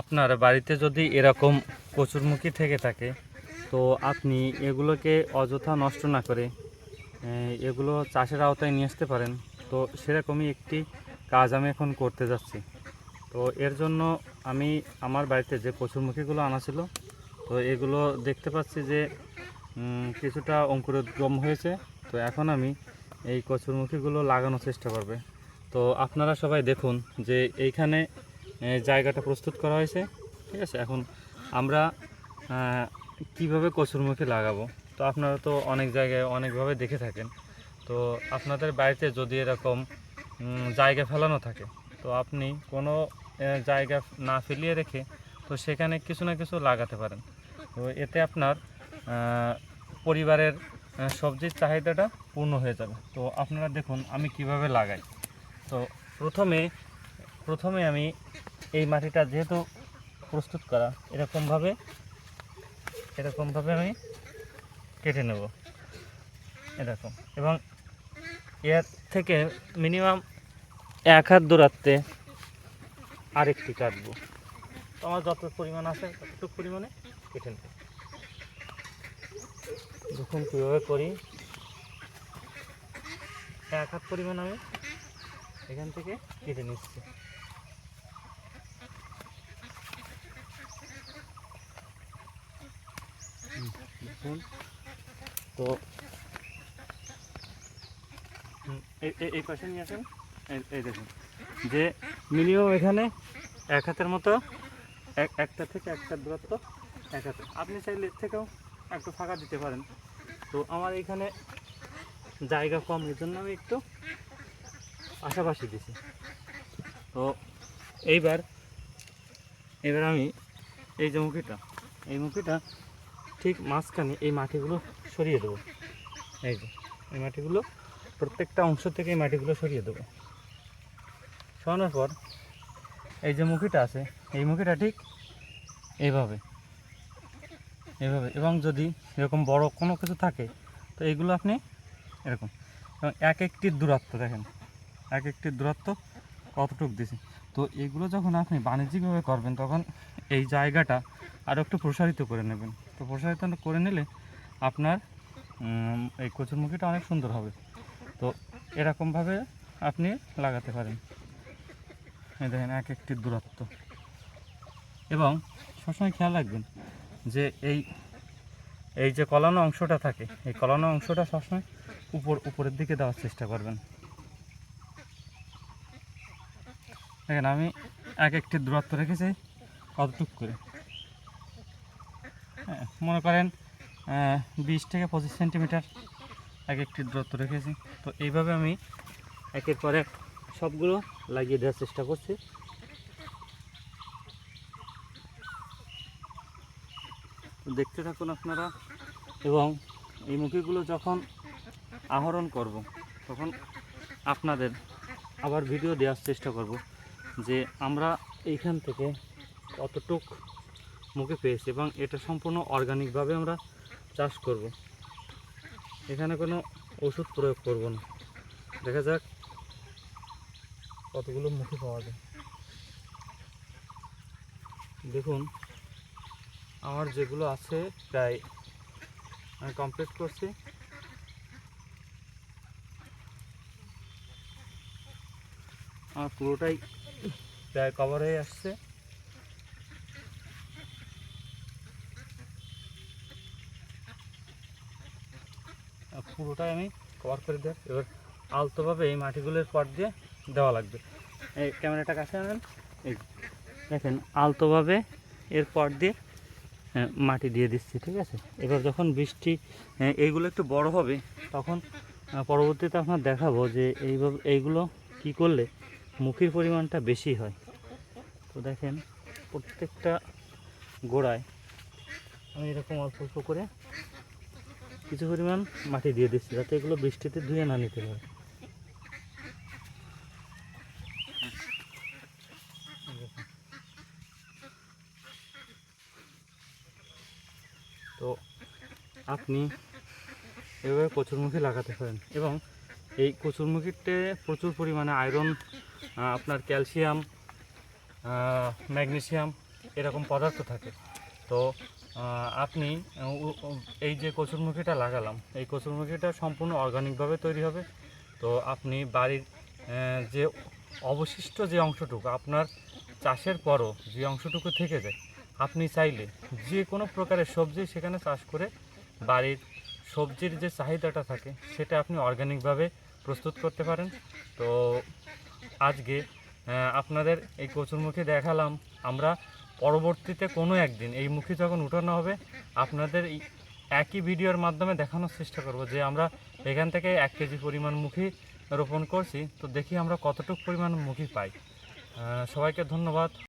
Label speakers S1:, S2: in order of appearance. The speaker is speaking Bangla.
S1: আপনার বাড়িতে যদি এরকম কচুরমুখী থেকে থাকে, তো আপনি এগুলোকে অযথা নষ্ট না করে এগুলো চাষের আওতায় নিয়ে আসতে পারেন। তো সেরকমই একটি কাজ আমি এখন করতে যাচ্ছি। তো এর জন্য আমি আমার বাড়িতে যে কচুরমুখীগুলো আনা ছিল, তো এগুলো দেখতে পাচ্ছি যে কিছুটা অঙ্কুরোদ্গম হয়েছে। তো এখন আমি এই কচুরমুখীগুলো লাগানোর চেষ্টা করবে। তো আপনারা সবাই দেখুন যে এইখানে জায়গাটা প্রস্তুত করা হয়েছে, ঠিক আছে? এখন আমরা কীভাবে কচুরমুখী লাগাবো? তো আপনারা তো অনেক জায়গায় অনেকভাবে দেখে থাকেন। তো আপনাদের বাড়িতে যদি এরকম জায়গা ফেলানো থাকে, তো আপনি কোনো জায়গা না ফেলিয়ে রেখে, তো সেখানে কিছু না কিছু লাগাতে পারেন। তো এতে আপনার পরিবারের সবজির চাহিদাটা পূর্ণ হয়ে যাবে। তো আপনারা দেখুন আমি কীভাবে লাগাই। তো প্রথমে প্রথমে আমি এই মাটিটা যেহেতু প্রস্তুত করা এরকমভাবে এরকমভাবে আমি কেটে নেব। এরকম এবং এর থেকে মিনিমাম এক হাত দূরত্বে আরেকটি কাটবো। তো আমার যত পরিমাণ আছে, ততটুকু পরিমাণে কেটে নেব। দেখুন কীভাবে করি। এক হাত পরিমাণ আমি এখান থেকে কেটে নিচ্ছি। দেখুন। তো এই- পাশে নিয়ে আসেন। এই- দেখুন। যে মিনিমাম এখানে এক হাতের মতো, এক, একটা থেকে একটা দূরত্ব এক হাতে। আপনি চাইলে এর থেকেও একটু ফাঁকা দিতে পারেন। তো আমার এখানে জায়গা কম, এর জন্য আমি একটু পাশাপাশি দিছি। তো এইবার, এবার আমি এই যে মুখিটা, এই মুখিটা ঠিক মাঝখানে এই মাটিগুলো সরিয়ে দেবো। এই যে, এই মাটিগুলো প্রত্যেকটা অংশ থেকে এই মাটিগুলো সরিয়ে দেবো। সরানোর পর এই যে মুখিটা আছে, এই মুখিটা ঠিক এইভাবে এইভাবে এবং যদি এরকম বড় কোনো কিছু থাকে, তো এইগুলো আপনি এরকম, এবং এক একটির দূরত্ব দেখেন, এক একটির দূরত্ব কতটুকু দিছি। তো এগুলো যখন আপনি বাণিজ্যিকভাবে করবেন, তখন এই জায়গাটা আরও একটু প্রসারিত করে নেবেন। তো প্রসারিত করে নিলে আপনার এই কচুরমুখিটা অনেক সুন্দর হবে। তো এরকমভাবে আপনি লাগাতে পারেন। এই দেখেন, এক একটি দূরত্ব। এবং সবসময় খেয়াল রাখবেন যে এই এই যে কলানো অংশটা থাকে, এই কলানো অংশটা সবসময় উপর, উপরের দিকে দেওয়ার চেষ্টা করবেন। দেখেন, আমি এক একটি দূরত্ব রেখেছি। কতটুক করে। হ্যাঁ, মনে করেন বিশ থেকে পঁচিশ সেন্টিমিটার এক একটি দূরত্ব রেখেছি। তো এইভাবে আমি একের পর এক সবগুলো লাগিয়ে দেওয়ার চেষ্টা করছি। দেখতে থাকুন আপনারা এবং এই মুখিগুলো যখন আহরণ করব তখন আপনাদের আবার ভিডিও দেওয়ার চেষ্টা করব যে আমরা এইখান থেকে কতটুক মুখে পেয়েছি এবং এটা সম্পূর্ণ অর্গানিকভাবে আমরা চাষ করব। এখানে কোনো ওষুধ প্রয়োগ করব না। দেখা যাক কতগুলো মুখে পাওয়া যায়। দেখুন, আমার যেগুলো আছে প্রায় আমি কমপ্লিট করছি। আমার পুরোটাই প্রায় কভার হয়ে আসছে। পুরোটাই আমি কভার করে দেব। এবার আলতোভাবে এই মাটিগুলোর পর দিয়ে দেওয়া লাগবে। এই ক্যামেরাটা কাছে আনেন। এই দেখেন আলতোভাবে এর পর দিয়ে হ্যাঁ, মাটি দিয়ে দিচ্ছি ঠিক আছে? এবার যখন বৃষ্টি হ্যাঁ, এইগুলো একটু বড় হবে তখন পরবর্তীতে আপনার দেখাবো যে এইভাবে এইগুলো কি করলে মুখির পরিমাণটা বেশি হয়। তো দেখেন প্রত্যেকটা গোড়ায় আমি এরকম অল্প অল্প করে কিছু পরিমাণ মাটি দিয়ে দিচ্ছি, যাতে এগুলো বৃষ্টিতে ধুয়ে না নিতে পারে। তো আপনি এভাবে কচুরমুখী লাগাতে পারেন এবং এই কচুরমুখীতে প্রচুর পরিমাণে আয়রন আপনার ক্যালসিয়াম ম্যাগনেসিয়াম এরকম পদার্থ থাকে। তো আপনি এই যে কচুরমুখীটা লাগালাম, এই কচুরমুখীটা সম্পূর্ণ অর্গানিকভাবে তৈরি হবে। তো আপনি বাড়ির যে অবশিষ্ট যে অংশটুকু, আপনার চাষের পরও যে অংশটুকু থেকে যায়, আপনি চাইলে যে কোনো প্রকারের সবজি সেখানে চাষ করে বাড়ির সবজির যে চাহিদাটা থাকে, সেটা আপনি অর্গানিকভাবে প্রস্তুত করতে পারেন। তো আজকে আপনাদের এই কচুরমুখী দেখালাম। আমরা পরবর্তীতে কোনো একদিন এই মুখী যখন উঠানো হবে, আপনাদের একই ভিডিওর মাধ্যমে দেখানোর চেষ্টা করব যে আমরা এখান থেকে এক কেজি পরিমাণ মুখী রোপণ করছি। তো দেখি আমরা কতটুকু পরিমাণ মুখী পাই। সবাইকে ধন্যবাদ।